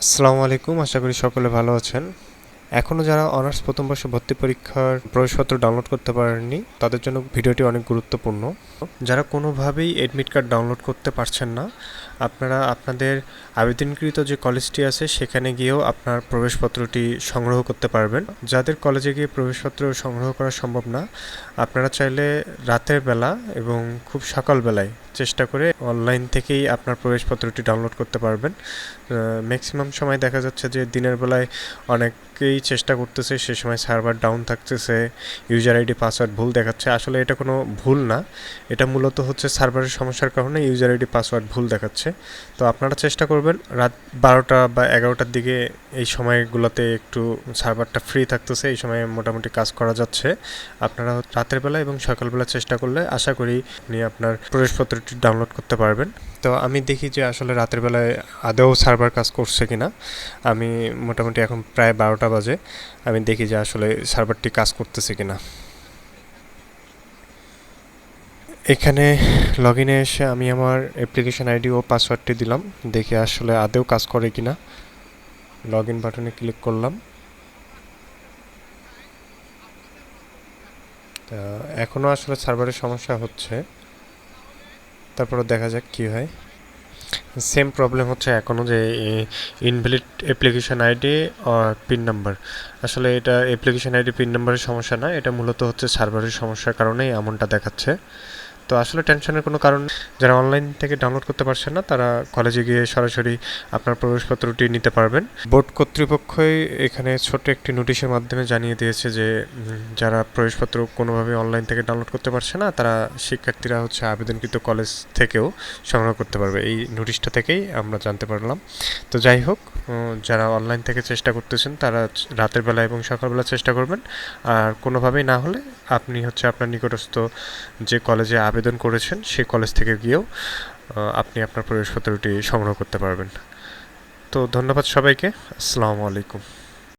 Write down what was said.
আসসালামু আলাইকুম, আশা করি সকলে ভালো আছেন। এখনও যারা অনার্স প্রথম বর্ষ ভর্তি পরীক্ষার প্রবেশপত্র ডাউনলোড করতে পারেননি, তাদের জন্য ভিডিওটি অনেক গুরুত্বপূর্ণ। যারা কোনোভাবেই অ্যাডমিট কার্ড ডাউনলোড করতে পারছেন না, আপনারা আপনাদের আবেদনকৃত যে কলেজটি আছে, সেখানে গিয়েও আপনার প্রবেশপত্রটি সংগ্রহ করতে পারবেন। যাদের কলেজে গিয়ে প্রবেশপত্র সংগ্রহ করা সম্ভব না, আপনারা চাইলে রাতের বেলা এবং খুব সকালবেলায় চেষ্টা করে অনলাইন থেকেই আপনার প্রবেশপত্রটি ডাউনলোড করতে পারবেন। ম্যাক্সিমাম সময় দেখা যাচ্ছে যে দিনের বেলায় অনেকেই চেষ্টা করতেছে, সে সময় সার্ভার ডাউন থাকতেছে ইউজার আইডি পাসওয়ার্ড ভুল দেখাচ্ছে। আসলে এটা কোনো ভুল না, এটা মূলত হচ্ছে সার্ভারের সমস্যার কারণে ইউজার আইডি পাসওয়ার্ড ভুল দেখাচ্ছে। তো আপনারা চেষ্টা করবেন, রাত বারোটা বা এগারোটার দিকে এই সময়গুলোতে একটু সার্ভারটা ফ্রি থাকতেছে, এই সময় মোটামুটি কাজ করা যাচ্ছে। আপনারা রাতের বেলা এবং সকালবেলা চেষ্টা করলে আশা করি আপনি আপনার প্রবেশপত্রটি ডাউনলোড করতে পারবেন। তো আমি দেখি যে আসলে রাতের বেলায় আদৌ সার্ভার কাজ করছে কিনা। আমি মোটামুটি এখন প্রায় বারোটা বাজে। আমি দেখি যে আসলে সার্ভারটি কাজ করতেছে কিনা। এখানে লগ ইনে এসে আমি আমার অ্যাপ্লিকেশন আইডি ও পাসওয়ার্ডটি দিলাম। দেখি আসলে আদেও কাজ করে কিনা। লগ ইন বাটনে ক্লিক করলাম। তা এখনও আসলে সার্ভারের সমস্যা হচ্ছে। তারপরে দেখা যাক কি হয়। সেম প্রবলেম হচ্ছে এখনও যে invalid application ID pin number আসলে এটা অ্যাপ্লিকেশান আইডি পিন নাম্বারের সমস্যা না, এটা মূলত হচ্ছে সার্ভারের সমস্যার কারণেই এমনটা দেখাচ্ছে। তো আসলে টেনশনের কোনো কারণ যারা অনলাইন থেকে ডাউনলোড করতে পারছেন না, তারা কলেজে গিয়ে সরাসরি আপনার প্রবেশপত্রটি নিতে পারবেন। বোর্ড কর্তৃপক্ষই এখানে ছোট্ট একটি নোটিশের মাধ্যমে জানিয়ে দিয়েছে যে যারা প্রবেশপত্র কোনোভাবে অনলাইন থেকে ডাউনলোড করতে পারছে না, তারা শিক্ষার্থীরা হচ্ছে আবেদনকৃত কলেজ থেকেও সংগ্রহ করতে পারবে। এই নোটিশটা থেকেই আমরা জানতে পারলাম। তো যাই হোক যারা অনলাইন থেকে চেষ্টা করতেছেন, তারা রাতের বেলা এবং সকালবেলা চেষ্টা করবেন। আর কোনোভাবেই না হলে আপনি হচ্ছে আপনার নিকটস্থ যে কলেজে আবেদন করেছেন, সে কলেজ থেকে গিয়েও আপনি আপনার প্রবেশপত্রটি সংগ্রহ করতে পারবেন। তো ধন্যবাদ সবাইকে। আসসালামু আলাইকুম।